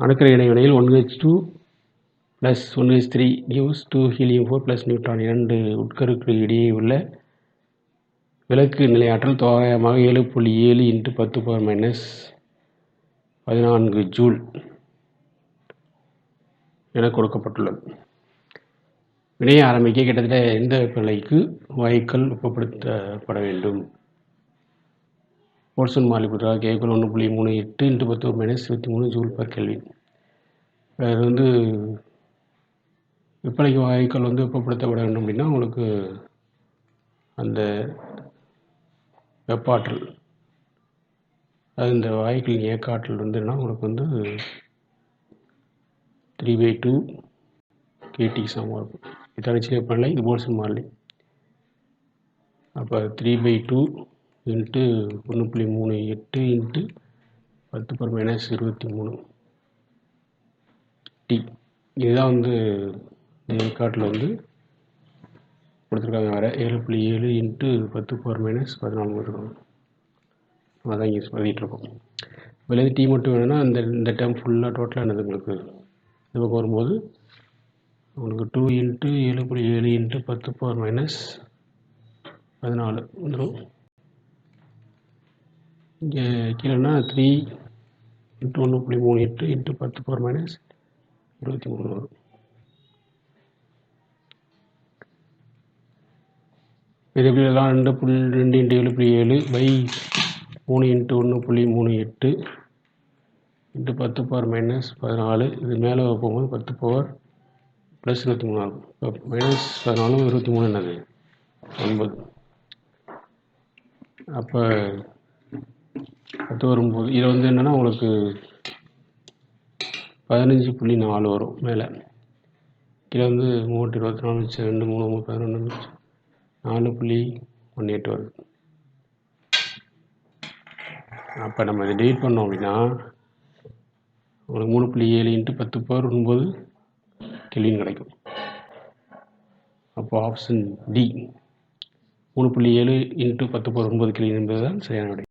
அணுக்கரு இடைவினையில் one H two plus one H three gives two helium four plus neutron இரண்டு உட்கருக்கு இடையே உள்ள விளக்கு நிலையாற்றல் தோராயமாக ஏழு புள்ளி ஏழு இன்ட்டு பத்து பவர் மைனஸ் பதினான்கு ஜூல் என கொடுக்கப்பட்டுள்ளது. வினையை ஆரம்பிக்க கிட்டத்தட்ட எந்த வெப்பநிலைக்கு வாயுக்கள் வெப்பப்படுத்தப்பட வேண்டும்? போல்சன் மாலிபுத்ரா கேக்குள் ஒன்று புள்ளி மூணு எட்டு இன்ட்டு பத்து மைனஸ் இருபத்தி மூணு ஜூல் பர் கெல்வின் அது வந்து விற்பனைக்கு வாயுக்கள் வந்து வெப்பப்படுத்தப்பட வேண்டும் அப்படின்னா உங்களுக்கு அந்த வெப்பாற்றல் அது இந்த வாயுக்களின் இயக்க ஆற்றல் வந்துன்னா உங்களுக்கு வந்து த்ரீ பை டூ கேடி சமமாக இருக்கும். இது தனிச்சை வெப்பநிலை இது போல்சன் மாறிலி அப்போ த்ரீ பை டூ இன்ட்டு ஒன்று புள்ளி மூணு எட்டு இன்ட்டு பத்து பர் மைனஸ் இருபத்தி மூணு. டி இதுதான் வந்து காட்டில் வந்து கொடுத்துருக்காங்க வேறு. ஏழு புள்ளி ஏழு இன்ட்டு பத்து பவர் மைனஸ் பதினாலு கொடுத்துருக்காங்க. அதான் இங்கே எழுதிட்டுருக்கோம் வெளியே டீ மட்டும் வேணும்னா இந்த இந்த டைம் ஃபுல்லாக டோட்டலாக என்னது உங்களுக்கு? இது பக்கம் வரும்போது உங்களுக்கு டூ இன்ட்டு ஏழு புள்ளி ஏழு இன்ட்டு பத்து பவர் மைனஸ் பதினாலு வந்துடும் இங்கே கீழேனா த்ரீ இன்ட்டு ஒன்று புள்ளி மூணு எட்டு இன்ட்டு பத்து பவர் மைனஸ் இருபத்தி மூணு. வரும் இது எப்படி எல்லாம் ரெண்டு புள்ளி ரெண்டு இன்ட்டு ஏழு புள்ளி ஏழு பை மூணு இன்ட்டு ஒன்று புள்ளி மூணு எட்டு இன்ட்டு பத்து பவர் மைனஸ் பதினாலு. இது மேலே போகும்போது பத்து பவர் ப்ளஸ் இருபத்தி மூணு ஆகும். இப்போ மைனஸ் பதினாலும் இருபத்தி மூணு என்னது? ஒன்பது அப்போ பத்து வரும்போது இதில் வந்து என்னென்னா உங்களுக்கு பதினஞ்சு புள்ளி நாலு வரும் மேலே. கீழே வந்து மூட்டு இருபத்தி நாலு மிச்சம் ரெண்டு மூணு மூணு பதினொன்று மிச்சம் நாலு புள்ளி ஒன்று எட்டு வருது. அப்போ நம்ம இதை டெலிட் பண்ணோம் அப்படின்னா உங்களுக்கு மூணு புள்ளி ஏழு இன்ட்டு பத்து பவர் ஒன்பது கெல்வின் கிடைக்கும். அப்போ ஆப்ஷன் டி மூணு புள்ளி ஏழு இன்ட்டு பத்து பவர் ஒன்பது கெல்வின் என்பது தான் சரியான விடை